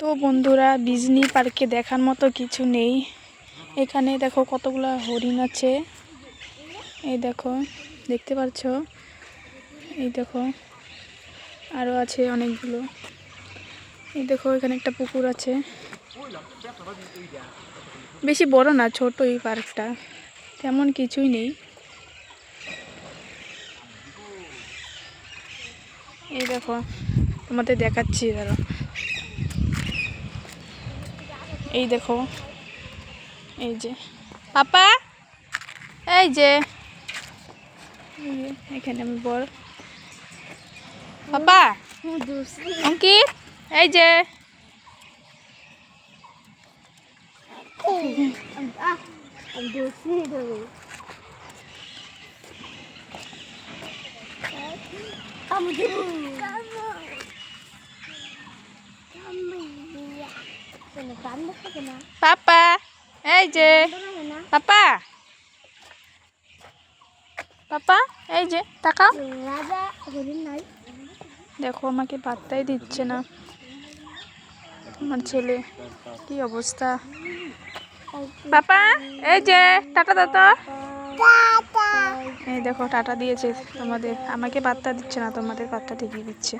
তো বন্ধুরা বিজনি পার্কে দেখার মতো কিছু নেই। এখানে দেখো কতগুলা হরিণ আছে। এই দেখো, দেখতে পাচ্ছ এই দেখো আরও আছে অনেকগুলো। এই দেখো, এখানে একটা পুকুর আছে। বেশি বড় না, ছোট এই পার্কটা। তেমন কিছুই নেই। এই দেখো, তোমাদের দেখাচ্ছি দাঁড়া এই দেখো। এই যে। পাপা এই যে। এখানে আমি বড় পাপা অঙ্কিত এই যে। পাপা, এই যে। পাপা। পাপা, এই যে, তাকাও। দেখো, আমাকে পাত্তাই দিচ্ছে না। আমার ছেলে, কি অবস্থা? পাপা, এই যে, টাটা দাদা। এই দেখো টাটা দিয়েছে তোমাদের আমাকে পাত্তা দিচ্ছে না তোমাদের পাত্তা ঠিকই দিচ্ছে।